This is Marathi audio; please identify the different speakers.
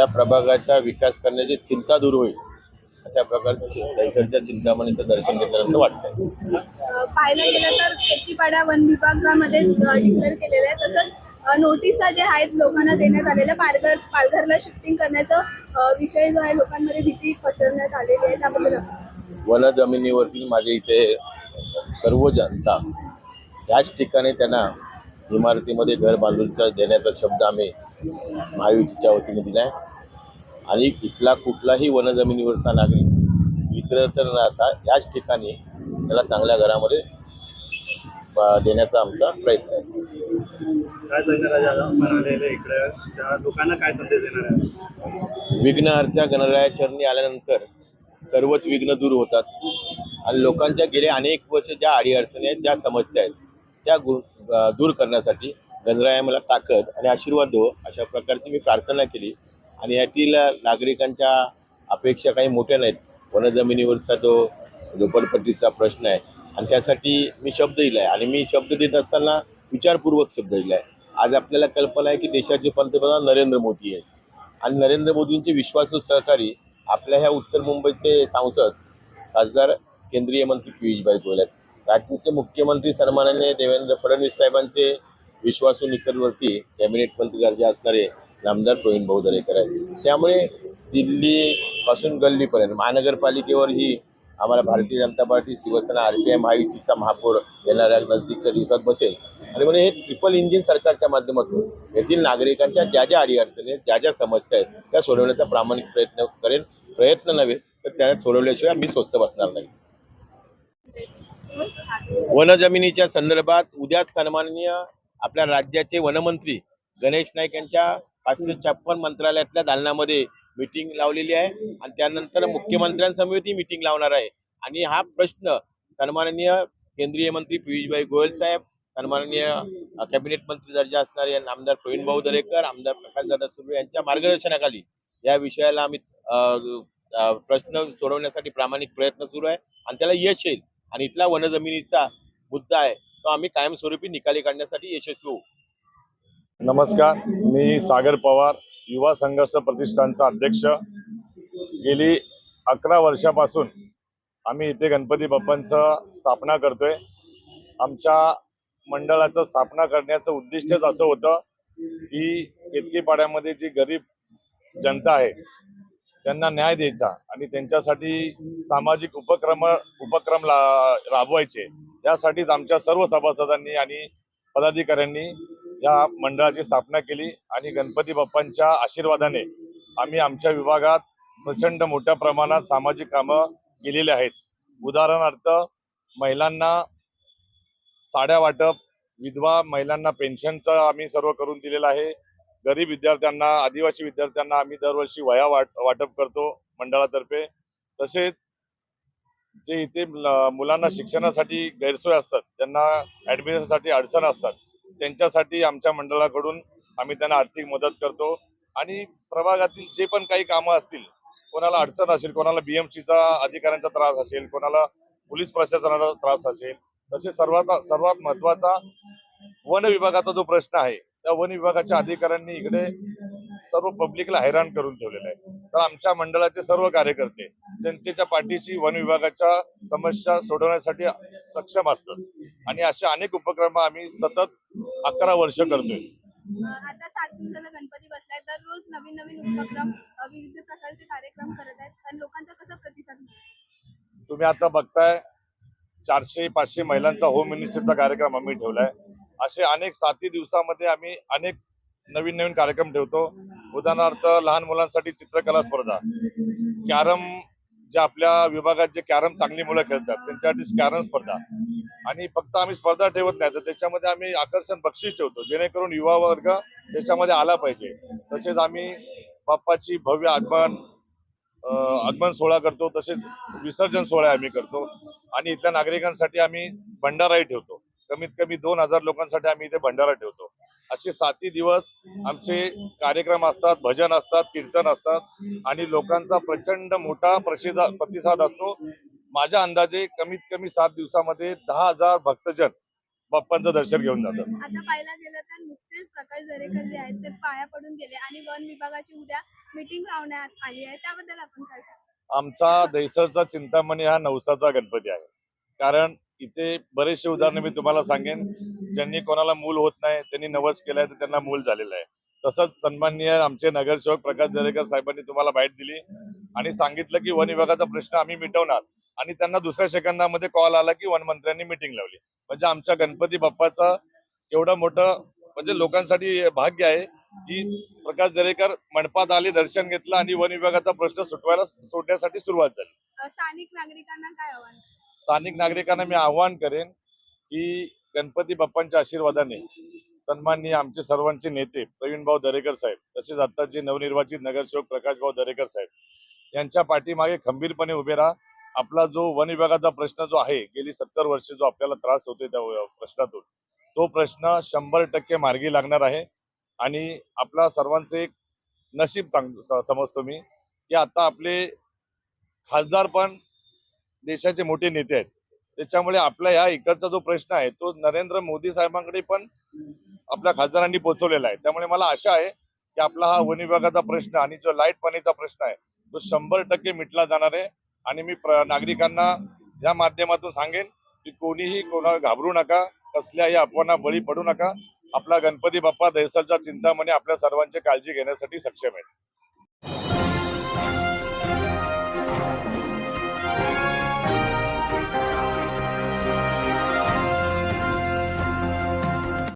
Speaker 1: त्या प्रभागाचा विकास करण्याची चिंता दूर होईल अशा प्रकारचं दैसरच्या चिंतामणीचं दर्शन घेतल्यानंतर वाटतंय.
Speaker 2: अ, पाहायला गेलं तर केतीपाडा वन विभागामध्ये डिक्लेअर केलेलं आहे. तसंच नोटिसा जे आहेत लोकांना देण्यात आलेल्या पालघर पालघरला शिफ्टिंग करण्याचा विषय जो आहे लोकांमध्ये भीती पसरण्यात आलेली आहे. त्याबद्दल
Speaker 1: वन जमिनीवरती माझे इथे सर्व जनता ह्याच ठिकाणी त्यांना इमारतीमध्ये घर बांधूनचा देण्याचा शब्द आम्ही महायुतीच्या वतीने दिला आहे आणि इथला कुठलाही वन जमिनीवरचा नागरिक इतर तर न राहता याच ठिकाणी त्याला चांगल्या घरामध्ये देण्याचा आमचा प्रयत्न आहे.
Speaker 3: काय सांगणार आहे? म्हणालेले इकडे त्या लोकांना काय संदेश देणार आहे?
Speaker 1: विघ्नहर्त्या गणरायाचरणी आल्यानंतर सर्वच विघ्न दूर होतात. आणि लोकांच्या गेल्या अनेक वर्ष ज्या अडीअडचणी आहेत ज्या समस्या आहेत त्या दूर करण्यासाठी गणराया मला ताकद आणि आशीर्वाद दो अशा प्रकारची मी प्रार्थना केली. आणि यातील नागरिकांच्या अपेक्षा काही मोठ्या नाहीत. वनजमिनीवरचा तो झोपडपट्टीचा प्रश्न आहे. आणि त्यासाठी मी शब्द दिला आहे आणि मी शब्द देत असताना विचारपूर्वक शब्द दिला आहे आज आपल्याला कल्पना आहे की देशाचे पंतप्रधान नरेंद्र मोदी आहेत. आणि नरेंद्र मोदींचे विश्वासू सहकारी आपल्या ह्या उत्तर मुंबईचे सांसद खासदार केंद्रीय मंत्री पियुषभाई गोयल आहेत. राज्याचे मुख्यमंत्री सन्मानाने देवेंद्र फडणवीस साहेबांचे विश्वासू निकलवरती कॅबिनेट मंत्री दर्जा असणारे नामदार प्रवीण भाऊ दरेकर आहेत. त्यामुळे दिल्लीपासून गल्लीपर्यंत महानगरपालिकेवर ही आम्हाला Bharatiya Janata Party Shiv Sena R P I महायुतीचा महापौर येणाऱ्या नजदीकच्या दिवसात बसेल. आणि म्हणजे हे ट्रिपल इंजिन सरकारच्या माध्यमातून येथील नागरिकांच्या ज्या ज्या अडीअडचणी आहेत ज्या ज्या समस्या आहेत त्या सोडवण्याचा प्रामाणिक प्रयत्न करेन. प्रयत्न नव्हे तर त्या सोडवल्याशिवाय मी स्वस्त बसणार नाही. वनजमिनीच्या संदर्भात उद्या सन्माननीय आपल्या राज्याचे वनमंत्री गणेश नाईक यांच्या पाचशे छप्पन मंत्रालयातल्या दालनामध्ये मिटिंग लावलेली आहे. आणि त्यानंतर मुख्यमंत्र्यांसमवेत ही मिटिंग लावणार आहे. आणि हा प्रश्न सन्माननीय केंद्रीय मंत्री पियुषभाई गोयल साहेब सन्माननीय कॅबिनेट मंत्री दर्जा असणारे आमदार प्रवीण भाऊ दरेकर आमदार प्रकाशदादा सुर्वे यांच्या मार्गदर्शनाखाली या विषयाला आम्ही प्रश्न सोडवण्यासाठी प्रामाणिक प्रयत्न सुरू आहे. आणि त्याला यश येईल. आणि इथला वनजमिनीचा मुद्दा आहे. तो आम्ही कायमस्वरूपी निकाली काढण्यासाठी यशस्वी होऊ.
Speaker 4: नमस्कार मी सागर पवार युवा संघर्ष प्रतिष्ठानचा अध्यक्ष. गेली अकरा वर्षापासून आम्ही इथे गणपती बाप्पांचं स्थापना करतोय. आमच्या मंडळाचं स्थापना करण्याचं उद्दिष्टच असं होतं की केतकीपाड्यामध्ये जी गरीब जनता आहे त्यांना न्याय द्यायचा आणि त्यांच्यासाठी सामाजिक उपक्रम उपक्रम ला राबवायचे. यासाठीच आमच्या सर्व सभासदांनी आणि पदाधिकाऱ्यांनी या मंडळाची स्थापना केली आणि गणपती बाप्पांच्या आशीर्वादाने आम्ही आमच्या विभागात प्रचंड मोठ्या प्रमाणात सामाजिक कामं केलेली आहेत. उदाहरणार्थ महिलांना साड्या वाटप विधवा महिलांना पेन्शनचं आम्ही सर्व करून दिलेलं आहे. गरीब विद्यार्थ्यांना आदिवासी विद्यार्थ्यांना आम्ही दरवर्षी वया वाट वाटप करतो मंडळातर्फे. तसेच जे इथे मुलांना शिक्षणासाठी गैरसोय असतात त्यांना ॲडमिशनसाठी अडचण असतात त्यांच्यासाठी आमच्या मंडळाकडून आम्ही त्यांना आर्थिक मदत करतो. आणि प्रभागातील जे पण काही कामं असतील कोणाला अडचण असेल कोणाला बीएमसीचा अधिकाऱ्यांचा त्रास असेल कोणाला पोलीस प्रशासनाचा त्रास असेल तसे सर्वात सर्वात महत्त्वाचा वन विभागाचा जो प्रश्न आहे त्या वन विभागाच्या अधिकाऱ्यांनी इकडे सर्व पब्लिकला हैराण करून ठेवलेलं आहे. तर आमच्या मंडळाचे सर्व कार्यकर्ते जनतेच्या पाठीशी वन विभागाच्या समस्या सोडवण्यासाठी सक्षम असतात. आणि असे अनेक उपक्रम आम्ही सतत अकरा वर्ष करतोय.
Speaker 2: आता सात दिवसाचा गणपती बसलाय तर रोज नवीन नवीन उपक्रम विविध प्रकारचे कार्यक्रम करत आहेत. आणि लोकांचा कसा प्रतिसाद मिळतो?
Speaker 4: तुम्ही आता बघताय चारशे पाचशे महिलांचा होम मिनिस्टरचा कार्यक्रम आम्ही ठेवलाय. असे अनेक साती दिवसामध्ये आम्ही अनेक नवीन नवीन कार्यक्रम ठेवतो. उदाहरणार्थ लहान मुलांसाठी चित्रकला स्पर्धा. कॅरम जे आपल्या विभागात जे कॅरम चांगली मुलं खेळतात त्यांच्यासाठी कॅरम स्पर्धा. आणि फक्त आम्ही स्पर्धा ठेवत नाही तर त्याच्यामध्ये आम्ही आकर्षण बक्षीस ठेवतो जेणेकरून युवा वर्ग त्याच्यामध्ये आला पाहिजे. तसेच आम्ही बाप्पाची भव्य आगमन आगमन सोहळा करतो तसेच विसर्जन सोहळा आम्ही करतो. आणि इथल्या नागरिकांसाठी आम्ही भंडाराही ठेवतो. कमीत कमी दोन हजार लोकांसाठी आम्ही इथे भंडारा ठेवतो. असे साती दिवस आमचे कार्यक्रम असतात भजन असतात कीर्तन असतात आणि लोकांचा प्रचंड मोठा प्रसिद्ध प्रतिसाद असतो. माझ्या अंदाजे कमीत कमी सात दिवसामध्ये दहा हजार भक्तजन बाप्पांचं दर्शन घेऊन जातात.
Speaker 2: आता पाहायला गेलं तर नुकतेच प्रकाश दरेकर जे आहेत ते पाया पडून गेले आणि वन विभागाची उद्या मीटिंग लावण्यात आली आहे. त्याबद्दल आपण काय
Speaker 4: आमचा दहिसरचा चिंतामणी हा नवसाचा गणपती आहे. कारण इथे बरेचसे उदाहरण मी तुम्हाला सांगेन. ज्यांनी कोणाला मूल होत नाही त्यांनी नवस केलाय तर त्यांना मूल झालेलं आहे. तसंच सन्माननीय आमचे नगरसेवक प्रकाश दरेकर साहेबांनी तुम्हाला बाईट दिली आणि सांगितलं की वन विभागाचा प्रश्न आम्ही मिटवणार. आणि त्यांना दुसऱ्या सेकंदामध्ये कॉल आला की वन मंत्र्यांनी मिटिंग लावली. म्हणजे आमच्या गणपती बाप्पाचा एवढं मोठं म्हणजे लोकांसाठी भाग्य आहे की प्रकाश दरेकर मंडपात आले दर्शन घेतलं आणि वन विभागाचा प्रश्न सुटवायला सोडण्यासाठी सुरुवात झाली.
Speaker 2: स्थानिक नागरिकांना काय आव्हान?
Speaker 4: स्थानिक नागरिकांना मी आवाहन करेन की गणपती बाप्पांच्या आशीर्वादाने सन्माननीय आमचे सर्वांचे नेते प्रवीण भाऊ दरेकर साहेब तसेच आता जे नवनिर्वाचित नगरसेवक प्रकाश भाऊ दरेकर साहेब यांच्या पाठीमागे खंबीरपणे उभे राहा. आपला जो वन विभागाचा प्रश्न जो आहे गेली सत्तर वर्षे जो आपल्याला त्रास होतोय त्या प्रश्नातून तो प्रश्न शंभर टक्के मार्गी लागणार आहे. आणि आपला सर्वांचे एक नशीब चांग समजतो मी की आता आपले खासदार पण देशाचे मोठे नेते आहेत. त्याच्यामुळे आपला ह्या इकडचा जो प्रश्न आहे तो नरेंद्र मोदी साहेबांकडे पण आपल्या खासदारांनी पोहोचवलेला आहे. त्यामुळे मला आशा आहे की आपला हा वन विभागाचा प्रश्न आणि जो लाइट पाण्याचा प्रश्न आहे तो शंभर टक्के मिटला जाणार आहे. आणि मी प्र- नागरिकांना या माध्यमातून सांगेन की कोणीही कोणा घाबरू नका कसल्याही अफवांना बळी पडू नका. आपला गणपती बाप्पा दहसलच्या चिंतामणी आपल्या सर्वांची काळजी घेण्यासाठी सक्षम आहे.